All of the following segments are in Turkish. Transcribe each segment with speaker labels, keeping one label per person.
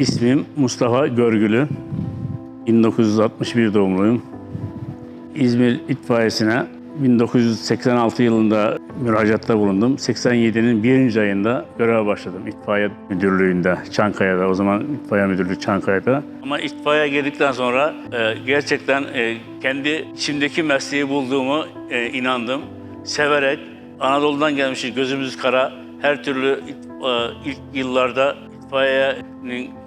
Speaker 1: İsmim Mustafa Görgülü. 1961 doğumluyum. İzmir İtfaiyesi'ne 1986 yılında müracaatta bulundum. 87'nin birinci ayında göreve başladım itfaiye müdürlüğünde Çankaya'da. O zaman itfaiye müdürlüğü Çankaya'da. Ama itfaiye geldikten sonra e, gerçekten e, kendi içimdeki mesleği bulduğumu e, inandım. Severek Anadolu'dan gelmişiz gözümüz kara. Her türlü it- e, ilk yıllarda itfaiyenin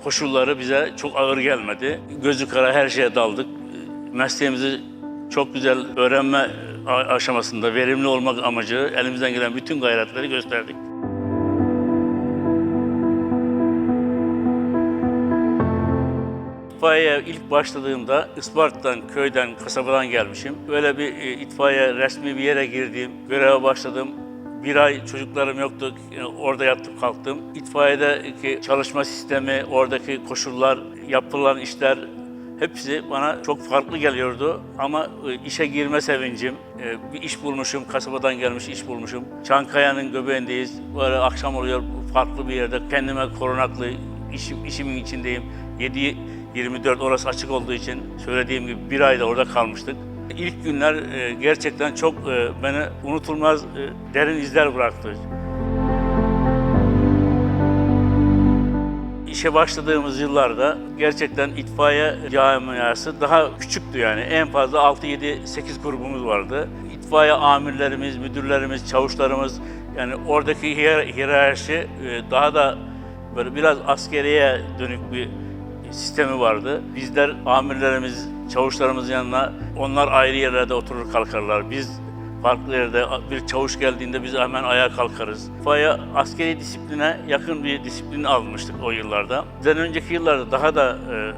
Speaker 1: koşulları bize çok ağır gelmedi. Gözü kara her şeye daldık. Mesleğimizi çok güzel öğrenme aşamasında verimli olmak amacı elimizden gelen bütün gayretleri gösterdik. İtfaiyeye ilk başladığımda Isparta'dan, köyden, kasabadan gelmişim. Böyle bir e, itfaiye resmi bir yere girdiğim, göreve başladım. Bir ay çocuklarım yoktu, e, orada yattım kalktım. İtfaiyedeki çalışma sistemi, oradaki koşullar, yapılan işler hepsi bana çok farklı geliyordu. Ama e, işe girme sevincim, e, bir iş bulmuşum, kasabadan gelmiş iş bulmuşum. Çankaya'nın göbeğindeyiz, böyle akşam oluyor farklı bir yerde. Kendime korunaklı, işim, işimin içindeyim. 7 24 orası açık olduğu için söylediğim gibi bir ayda orada kalmıştık. İlk günler e, gerçekten çok e, beni unutulmaz e, derin izler bıraktı. İşe başladığımız yıllarda gerçekten itfaiye camiası daha küçüktü yani. En fazla 6, 7, 8 grubumuz vardı. İtfaiye amirlerimiz, müdürlerimiz, çavuşlarımız yani oradaki hiyer- hiyerarşi daha da böyle biraz askeriye dönük bir sistemi vardı. Bizler amirlerimiz, çavuşlarımızın yanına onlar ayrı yerlerde oturur kalkarlar. Biz farklı yerde bir çavuş geldiğinde biz hemen ayağa kalkarız. İtfaiye askeri disipline yakın bir disiplin almıştık o yıllarda. Bizden önceki yıllarda daha da e,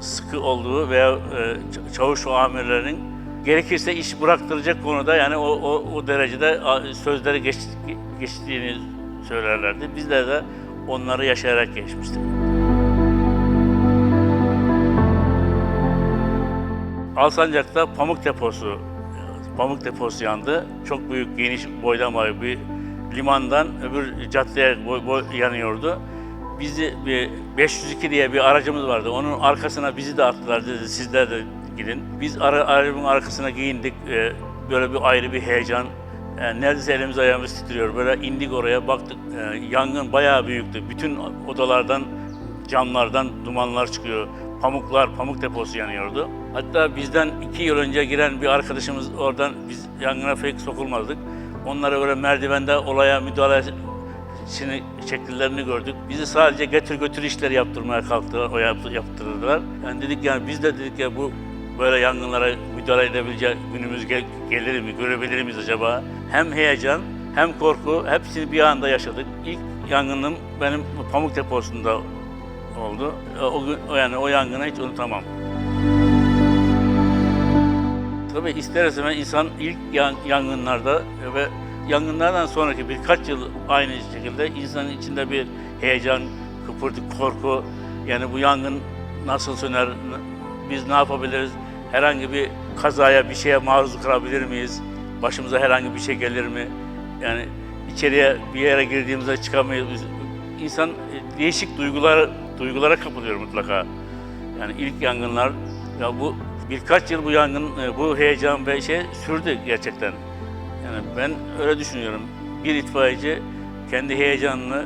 Speaker 1: sıkı olduğu veya e, çavuş ve amirlerin gerekirse iş bıraktıracak konuda yani o, o, o derecede sözleri geç, geçtiğini söylerlerdi. Bizler de onları yaşayarak geçmiştik. Alsancak'ta pamuk deposu, pamuk deposu yandı. Çok büyük, geniş boydan boya bir limandan öbür caddeye boy, boy yanıyordu. Bizi bir 502 diye bir aracımız vardı. Onun arkasına bizi de attılar dedi sizler de gidin. Biz ara, aracın arkasına giyindik. Ee, böyle bir ayrı bir heyecan. Yani neredeyse elimiz ayağımız titriyor. Böyle indik oraya baktık. Ee, yangın bayağı büyüktü. Bütün odalardan camlardan dumanlar çıkıyor. Pamuklar, pamuk deposu yanıyordu. Hatta bizden iki yıl önce giren bir arkadaşımız oradan biz yangına pek sokulmazdık. Onlara böyle merdivende olaya müdahalesini şekillerini gördük. Bizi sadece getir götür işleri yaptırmaya kalktılar, o yap- yaptırdılar. Yani dedik yani biz de dedik ya bu böyle yangınlara müdahale edebilecek günümüz gel- gelir mi, görebilir miyiz acaba? Hem heyecan hem korku hepsini bir anda yaşadık. İlk yangınım benim pamuk deposunda oldu. O gün yani o yangını hiç unutamam. Tabii ister istemez insan ilk yan- yangınlarda ve yangınlardan sonraki birkaç yıl aynı şekilde insanın içinde bir heyecan, kıpırdı, korku. Yani bu yangın nasıl söner, biz ne yapabiliriz, herhangi bir kazaya, bir şeye maruz kalabilir miyiz, başımıza herhangi bir şey gelir mi? Yani içeriye bir yere girdiğimizde çıkamayız. İnsan e, değişik duygular duygulara kapılıyor mutlaka. Yani ilk yangınlar ya bu birkaç yıl bu yangın e, bu heyecan ve şey sürdü gerçekten. Yani ben öyle düşünüyorum. Bir itfaiyeci kendi heyecanını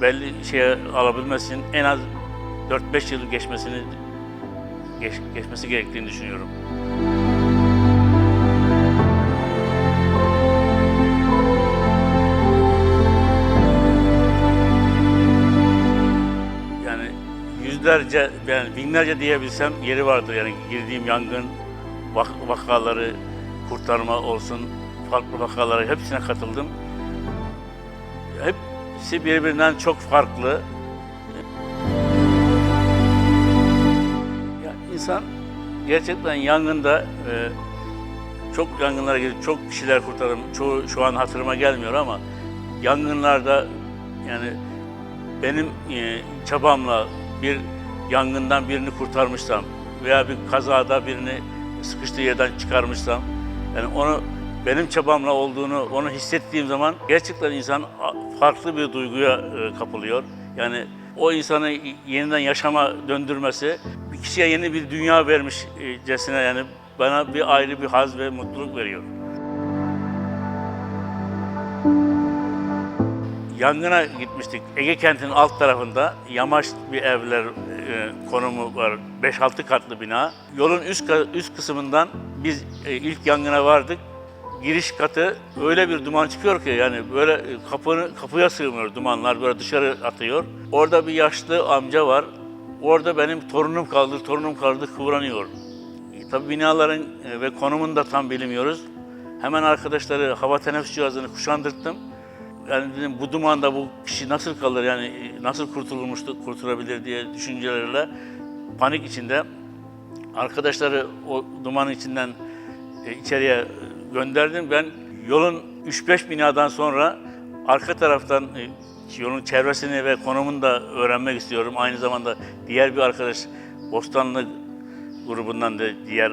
Speaker 1: belli şeye alabilmesi için en az 4-5 yıl geçmesini geç, geçmesi gerektiğini düşünüyorum. Yüzlerce, yani binlerce diyebilsem yeri vardır. Yani girdiğim yangın vak- vakaları, kurtarma olsun, farklı vakalara hepsine katıldım. Hepsi birbirinden çok farklı. Ya insan gerçekten yangında e, çok yangınlara girip çok kişiler kurtardım. Çoğu şu an hatırıma gelmiyor ama yangınlarda yani benim e, çabamla bir yangından birini kurtarmışsam veya bir kazada birini sıkıştığı yerden çıkarmışsam yani onu benim çabamla olduğunu onu hissettiğim zaman gerçekten insan farklı bir duyguya e, kapılıyor. Yani o insanı yeniden yaşama döndürmesi, bir kişiye yeni bir dünya vermişcesine yani bana bir ayrı bir haz ve mutluluk veriyor. Yangına gitmiştik. Ege kentinin alt tarafında yamaç bir evler e, konumu var. 5-6 katlı bina. Yolun üst, üst kısmından biz e, ilk yangına vardık. Giriş katı öyle bir duman çıkıyor ki yani böyle e, kapını, kapıya sığmıyor dumanlar böyle dışarı atıyor. Orada bir yaşlı amca var. Orada benim torunum kaldı, torunum kaldı kıvranıyor. E, Tabii binaların e, ve konumunu da tam bilmiyoruz. Hemen arkadaşları hava teneffüs cihazını kuşandırttım. Yani dedim bu dumanda bu kişi nasıl kalır yani e, nasıl kurtulmuştu, kurtulabilir diye düşüncelerle panik içinde arkadaşları o dumanın içinden e, içeriye e, gönderdim. Ben yolun 3-5 binadan sonra arka taraftan e, yolun çevresini ve konumunu da öğrenmek istiyorum. Aynı zamanda diğer bir arkadaş Bostanlı grubundan da diğer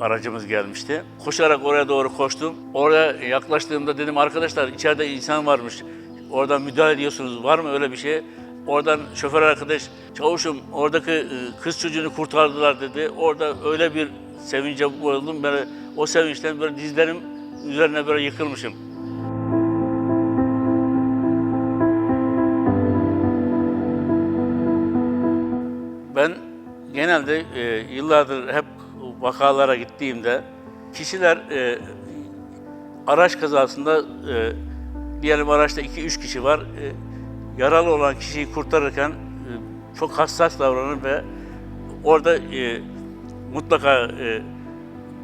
Speaker 1: aracımız gelmişti. Koşarak oraya doğru koştum. Oraya yaklaştığımda dedim arkadaşlar içeride insan varmış. Oradan müdahale ediyorsunuz. Var mı öyle bir şey? Oradan şoför arkadaş, çavuşum oradaki e, kız çocuğunu kurtardılar dedi. Orada öyle bir sevince boğuldum. Böyle, o sevinçten böyle dizlerim üzerine böyle yıkılmışım. Ben genelde e, yıllardır hep vakalara gittiğimde kişiler e, araç kazasında e, diyelim araçta 2-3 kişi var. E, yaralı olan kişiyi kurtarırken e, çok hassas davranır ve orada e, mutlaka e,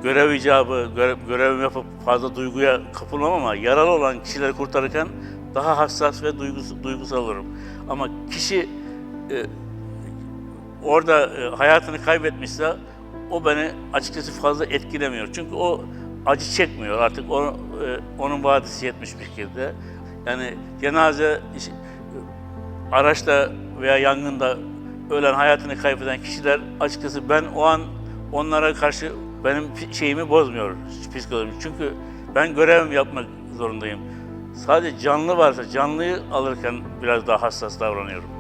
Speaker 1: görev icabı, görev, görevimi yapıp fazla duyguya kapılmam ama yaralı olan kişileri kurtarırken daha hassas ve duygusal, duygusal olurum. Ama kişi e, orada e, hayatını kaybetmişse o beni açıkçası fazla etkilemiyor. Çünkü o acı çekmiyor artık o, e, onun vadisi yetmiş bir şekilde. Yani cenaze iş- araçta veya yangında ölen hayatını kaybeden kişiler açıkçası ben o an onlara karşı benim şeyimi bozmuyor psikolojim. Çünkü ben görevimi yapmak zorundayım. Sadece canlı varsa canlıyı alırken biraz daha hassas davranıyorum.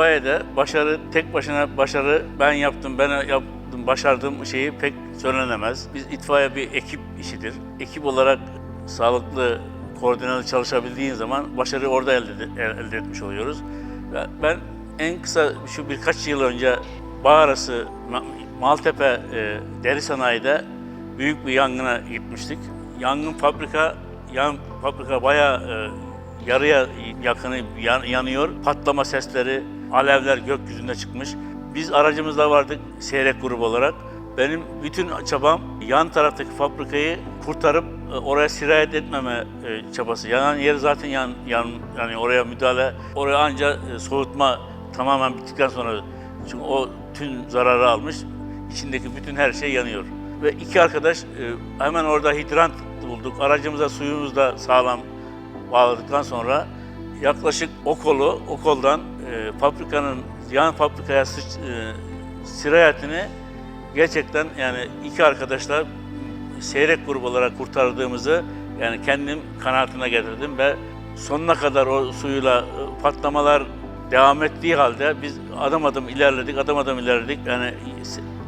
Speaker 1: İtfaiyede başarı, tek başına başarı ben yaptım, ben yaptım, başardığım şeyi pek söylenemez. Biz itfaiye bir ekip işidir. Ekip olarak sağlıklı, koordinalı çalışabildiğin zaman başarı orada elde, elde etmiş oluyoruz. Ben en kısa şu birkaç yıl önce bağ arası Ma- Maltepe e, deri sanayide büyük bir yangına gitmiştik. Yangın fabrika, yan fabrika bayağı e, yarıya yakını yan- yanıyor. Patlama sesleri, alevler gökyüzüne çıkmış. Biz aracımızda vardık seyrek grubu olarak. Benim bütün çabam yan taraftaki fabrikayı kurtarıp e, oraya sirayet etmeme e, çabası. Yanan yer zaten yan, yan yani oraya müdahale, oraya anca e, soğutma tamamen bittikten sonra çünkü o tüm zararı almış. içindeki bütün her şey yanıyor. Ve iki arkadaş hemen orada hidrant bulduk. Aracımıza suyumuzu da sağlam bağladıktan sonra yaklaşık o kolu, o koldan e, fabrikanın, yan fabrikaya sıç, e, sirayetini gerçekten yani iki arkadaşla seyrek grubu olarak kurtardığımızı yani kendim kanaatine getirdim ve sonuna kadar o suyla e, patlamalar devam ettiği halde biz adım adım ilerledik, adım adım ilerledik. Yani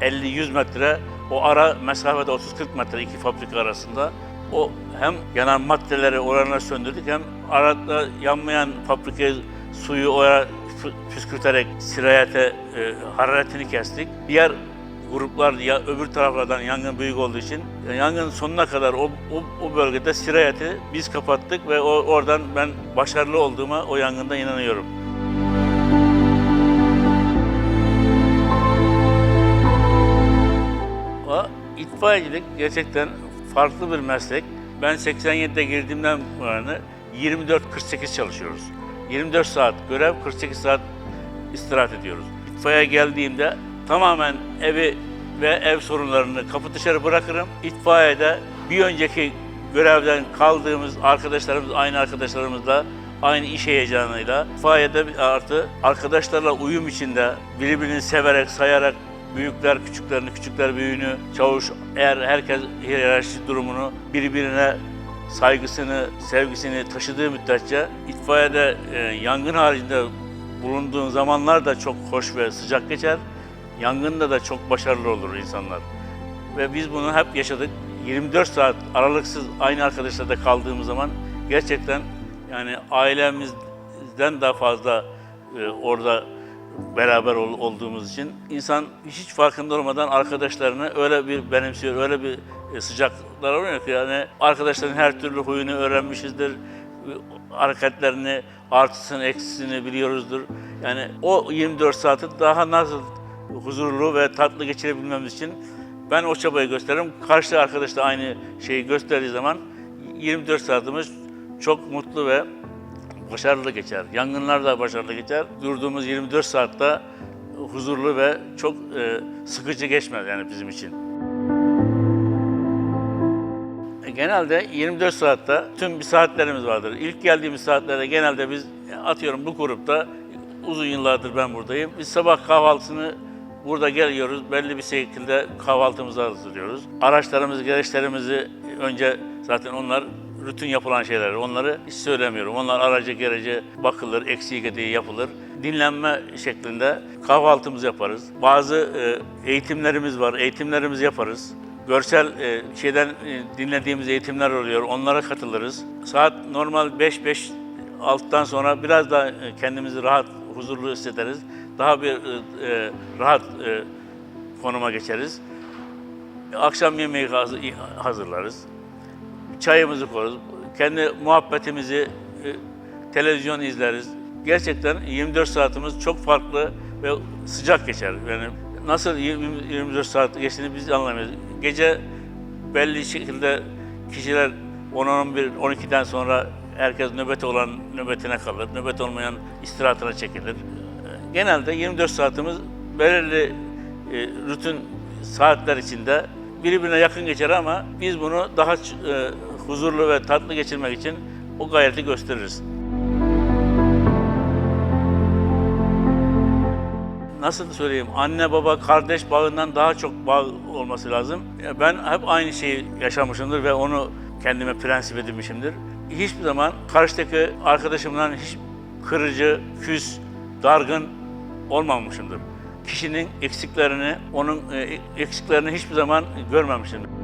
Speaker 1: 50-100 metre o ara mesafede 30-40 metre iki fabrika arasında o hem yanan maddeleri oranına söndürdük hem arada yanmayan fabrikayı suyu oraya püskürterek sirayete e, hararetini kestik. Diğer gruplar ya öbür taraflardan yangın büyük olduğu için e, yangın sonuna kadar o, o, o bölgede sirayeti biz kapattık ve o, oradan ben başarılı olduğuma o yangında inanıyorum. O itfaiyecilik gerçekten farklı bir meslek. Ben 87'de girdiğimden bu yana 24-48 çalışıyoruz. 24 saat görev, 48 saat istirahat ediyoruz. İtfaiye geldiğimde tamamen evi ve ev sorunlarını kapı dışarı bırakırım. İtfaiyede bir önceki görevden kaldığımız arkadaşlarımız, aynı arkadaşlarımızla aynı iş heyecanıyla itfaiyede artı arkadaşlarla uyum içinde birbirini severek, sayarak Büyükler küçüklerini, küçükler büyüğünü, çavuş eğer herkes hiyerarşi durumunu birbirine saygısını, sevgisini taşıdığı müddetçe itfaiyede e, yangın haricinde bulunduğun zamanlar da çok hoş ve sıcak geçer. Yangında da çok başarılı olur insanlar. Ve biz bunu hep yaşadık. 24 saat aralıksız aynı arkadaşlarda kaldığımız zaman gerçekten yani ailemizden daha fazla e, orada beraber ol- olduğumuz için insan hiç farkında olmadan arkadaşlarını öyle bir benimsiyor, öyle bir e, sıcaklar oluyor ki yani arkadaşların her türlü huyunu öğrenmişizdir, hareketlerini, artısını, eksisini biliyoruzdur. Yani o 24 saati daha nasıl huzurlu ve tatlı geçirebilmemiz için ben o çabayı gösteririm. Karşı arkadaş da aynı şeyi gösterdiği zaman 24 saatimiz çok mutlu ve başarılı geçer. Yangınlar da başarılı geçer. Durduğumuz 24 saatte huzurlu ve çok e, sıkıcı geçmez yani bizim için. E, Genelde 24 saatte tüm bir saatlerimiz vardır. İlk geldiğimiz saatlerde genelde biz e, atıyorum bu grupta uzun yıllardır ben buradayım. Biz sabah kahvaltısını burada geliyoruz. Belli bir şekilde kahvaltımızı hazırlıyoruz. Araçlarımızı, gereçlerimizi önce zaten onlar rutin yapılan şeyler. Onları hiç söylemiyorum. Onlar araca gerece bakılır, eksiği gediği yapılır. Dinlenme şeklinde kahvaltımızı yaparız. Bazı e, eğitimlerimiz var. Eğitimlerimizi yaparız. Görsel e, şeyden e, dinlediğimiz eğitimler oluyor. Onlara katılırız. Saat normal 5-5 alttan sonra biraz daha kendimizi rahat, huzurlu hissederiz. Daha bir rahat konuma geçeriz. Akşam yemeği hazır- hazırlarız. Çayımızı koyarız. Kendi muhabbetimizi, e, televizyon izleriz. Gerçekten 24 saatimiz çok farklı ve sıcak geçer. Yani nasıl 20 24 saat geçtiğini biz anlamıyoruz. Gece belli şekilde kişiler 10-11, 12'den sonra herkes nöbeti olan nöbetine kalır. Nöbet olmayan istirahatine çekilir. Genelde 24 saatimiz belirli e, rutin saatler içinde birbirine yakın geçer ama biz bunu daha e, huzurlu ve tatlı geçirmek için o gayreti gösteririz. nasıl söyleyeyim anne baba kardeş bağından daha çok bağ olması lazım. Ben hep aynı şeyi yaşamışımdır ve onu kendime prensip edinmişimdir. Hiçbir zaman karşıdaki arkadaşımdan hiç kırıcı, küs, dargın olmamışımdır. Kişinin eksiklerini, onun e, eksiklerini hiçbir zaman görmemişimdir.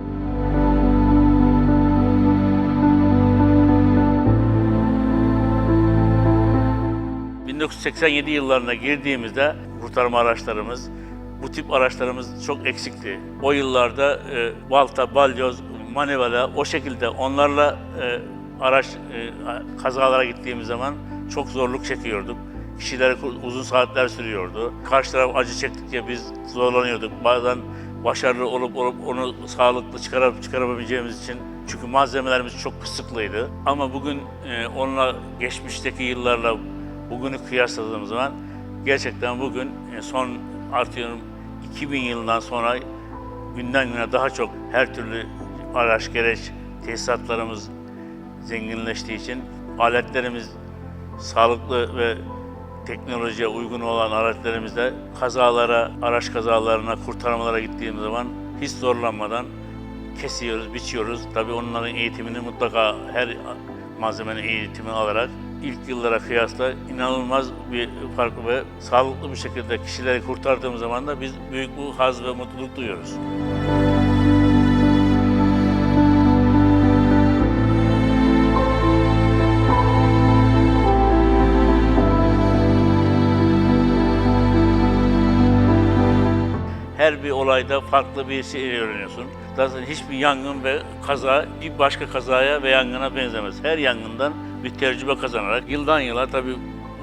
Speaker 1: ...1987 yıllarına girdiğimizde kurtarma araçlarımız, bu tip araçlarımız çok eksikti. O yıllarda e, balta, balyoz, manevra o şekilde onlarla e, araç e, kazalara gittiğimiz zaman çok zorluk çekiyorduk. Kişiler uzun saatler sürüyordu. Karşı taraf acı çektikçe biz zorlanıyorduk. Bazen başarılı olup olup onu sağlıklı çıkarıp çıkarabileceğimiz için çünkü malzemelerimiz çok kısıtlıydı. Ama bugün e, onunla geçmişteki yıllarla bugünü kıyasladığımız zaman gerçekten bugün e, son artıyorum 2000 yılından sonra günden güne daha çok her türlü araç gereç tesisatlarımız zenginleştiği için aletlerimiz sağlıklı ve teknolojiye uygun olan aletlerimizle kazalara, araç kazalarına, kurtarmalara gittiğimiz zaman hiç zorlanmadan kesiyoruz, biçiyoruz. Tabii onların eğitimini mutlaka her malzemenin eğitimini alarak ilk yıllara kıyasla inanılmaz bir farklı ve sağlıklı bir şekilde kişileri kurtardığımız zaman da biz büyük bir haz ve mutluluk duyuyoruz. Her bir olayda farklı bir şey öğreniyorsun. Zaten hiçbir yangın ve kaza bir başka kazaya ve yangına benzemez. Her yangından bir tecrübe kazanarak yıldan yıla tabii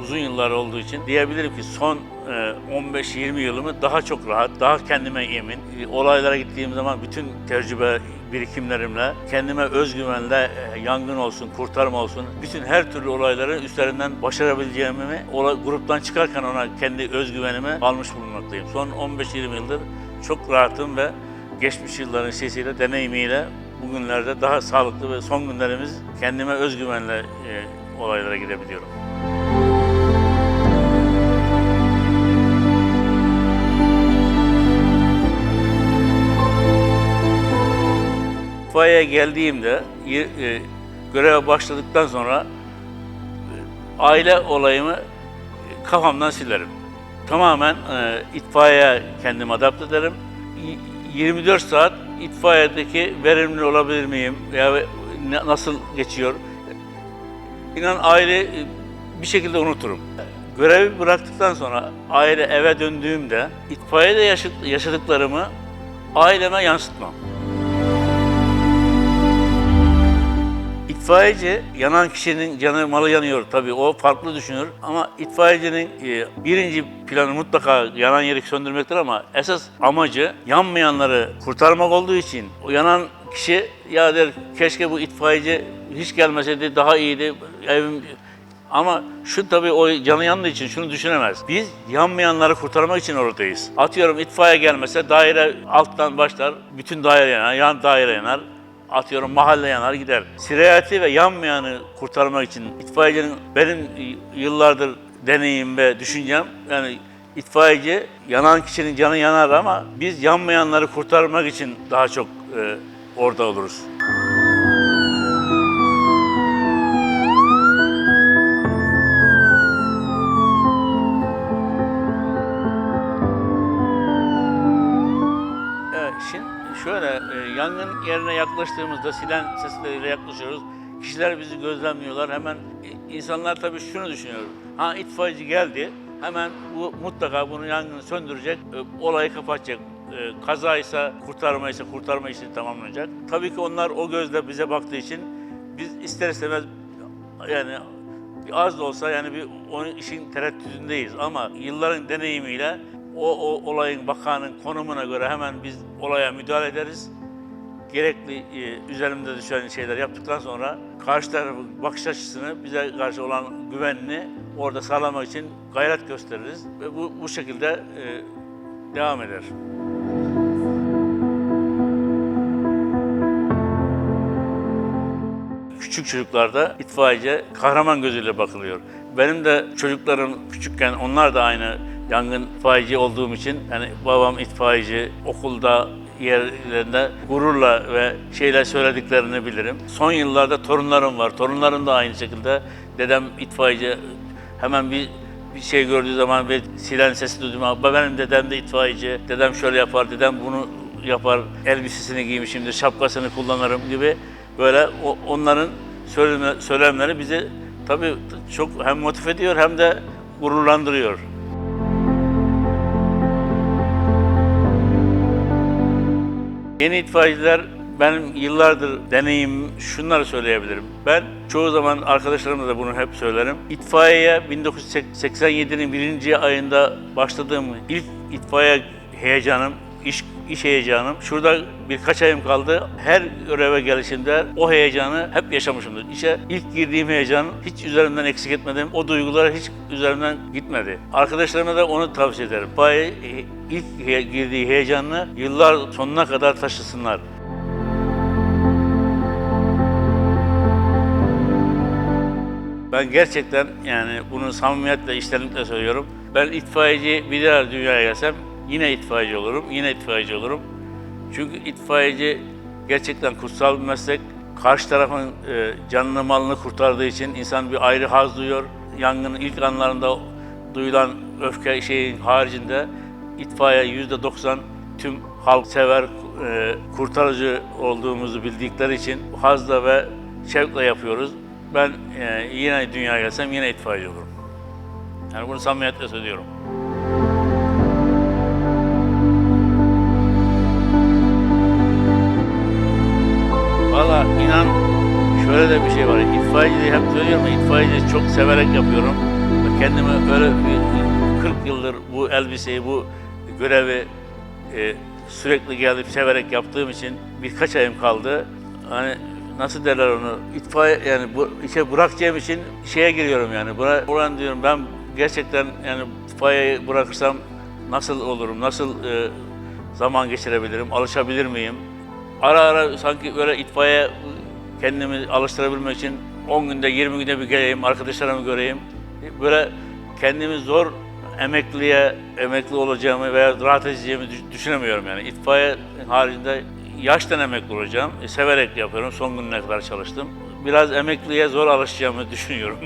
Speaker 1: uzun yıllar olduğu için diyebilirim ki son e, 15-20 yılımı daha çok rahat, daha kendime emin. E, Olaylara gittiğim zaman bütün tecrübe birikimlerimle, kendime özgüvenle e, yangın olsun, kurtarma olsun, bütün her türlü olayları üstlerinden başarabileceğimi, gruptan çıkarken ona kendi özgüvenimi almış bulunmaktayım. Son 15-20 yıldır çok rahatım ve geçmiş yılların sesiyle, deneyimiyle bugünlerde daha sağlıklı ve son günlerimiz kendime özgüvenle e, olaylara girebiliyorum. itfaiye geldiğimde e, göreve başladıktan sonra e, aile olayımı kafamdan silerim. Tamamen e, itfaiye kendimi adapte ederim. 24 saat itfaiyedeki verimli olabilir miyim? Ya nasıl geçiyor? İnan aile e, bir şekilde unuturum. Görevi bıraktıktan sonra aile eve döndüğümde itfaiyede yaşa- yaşadıklarımı aileme yansıtmam. İtfaiyeci yanan kişinin canı malı yanıyor tabii o farklı düşünür ama itfaiyecinin e, birinci planı mutlaka yanan yeri söndürmektir ama esas amacı yanmayanları kurtarmak olduğu için o yanan kişi ya der keşke bu itfaiyeci hiç gelmeseydi daha iyiydi evim ama şu tabii o canı yandığı için şunu düşünemez. Biz yanmayanları kurtarmak için oradayız. Atıyorum itfaiye gelmese daire alttan başlar, bütün daire yanar, yan daire yanar. Atıyorum mahalle yanar gider. Sirayeti ve yanmayanı kurtarmak için itfaiyecinin benim yıllardır deneyim ve düşüncem yani itfaiyeci yanan kişinin canı yanar ama biz yanmayanları kurtarmak için daha çok e, orada oluruz. Yangın yerine yaklaştığımızda silen sesleriyle yaklaşıyoruz. Kişiler bizi gözlemliyorlar. Hemen insanlar tabii şunu düşünüyor. Ha itfaiyeci geldi. Hemen bu mutlaka bunu yangını söndürecek, e, olayı kapatacak. E, kazaysa kurtarma ise kurtarma işini tamamlanacak. Tabii ki onlar o gözle bize baktığı için biz ister istemez yani az da olsa yani bir onun işin tereddütündeyiz ama yılların deneyimiyle o, o olayın bakanın konumuna göre hemen biz olaya müdahale ederiz. Gerekli e, üzerimde düşen şeyler yaptıktan sonra karşı tarafın bakış açısını bize karşı olan güvenini orada sağlamak için gayret gösteririz ve bu, bu şekilde e, devam eder. küçük çocuklarda itfaiyece kahraman gözüyle bakılıyor. Benim de çocuklarım küçükken onlar da aynı yangın itfaiyeci olduğum için yani babam itfaiyeci okulda yerlerinde gururla ve şeyler söylediklerini bilirim. Son yıllarda torunlarım var. Torunlarım da aynı şekilde. Dedem itfaiyeci hemen bir bir şey gördüğü zaman ve silen sesi duydum. Baba benim dedem de itfaiyeci. Dedem şöyle yapar, dedem bunu yapar. Elbisesini giymişimdir, şapkasını kullanırım gibi böyle o- onların söyleme, söylemleri bizi tabii çok hem motive ediyor hem de gururlandırıyor. Yeni itfaiyeciler benim yıllardır deneyim şunları söyleyebilirim. Ben çoğu zaman arkadaşlarıma da bunu hep söylerim. İtfaiyeye 1987'nin birinci ayında başladığım ilk itfaiye heyecanım, iş, iş heyecanım. Şurada birkaç ayım kaldı. Her göreve gelişimde o heyecanı hep yaşamışımdır. İşe ilk girdiğim heyecan hiç üzerimden eksik etmedim. O duygular hiç üzerimden gitmedi. Arkadaşlarıma da onu tavsiye ederim. İtfaiye ilk girdiği heyecanını yıllar sonuna kadar taşısınlar. Ben gerçekten yani bunu samimiyetle, içtenlikle söylüyorum. Ben itfaiyeci bir daha dünyaya gelsem yine itfaiyeci olurum, yine itfaiyeci olurum. Çünkü itfaiyeci gerçekten kutsal bir meslek. Karşı tarafın e, canını malını kurtardığı için insan bir ayrı haz duyuyor. Yangının ilk anlarında duyulan öfke şeyin haricinde itfaiye yüzde 90 tüm halk sever, e, kurtarıcı olduğumuzu bildikleri için hazla ve şevkle yapıyoruz. Ben e, yine dünyaya gelsem yine itfaiyeci olurum. Yani bunu samimiyetle söylüyorum. Valla inan şöyle de bir şey var. İtfaiyeciliği hep söylüyorum ya, itfaiyeciliği çok severek yapıyorum. Ve kendimi öyle bir 40 yıldır bu elbiseyi, bu görevi e, sürekli gelip severek yaptığım için birkaç ayım kaldı. Hani nasıl derler onu? İtfaiye yani bu işe bırakacağım için şeye giriyorum yani. Buna, ulan diyorum ben gerçekten yani itfaiyeyi bırakırsam nasıl olurum? Nasıl e, zaman geçirebilirim? Alışabilir miyim? Ara ara sanki böyle itfaiye kendimi alıştırabilmek için 10 günde 20 günde bir geleyim, arkadaşlarımı göreyim. Böyle kendimi zor emekliye, emekli olacağımı veya rahat edeceğimi düş- düşünemiyorum yani. İtfaiye haricinde yaştan emekli olacağım. E, severek yapıyorum. Son gününe kadar çalıştım. Biraz emekliye zor alışacağımı düşünüyorum.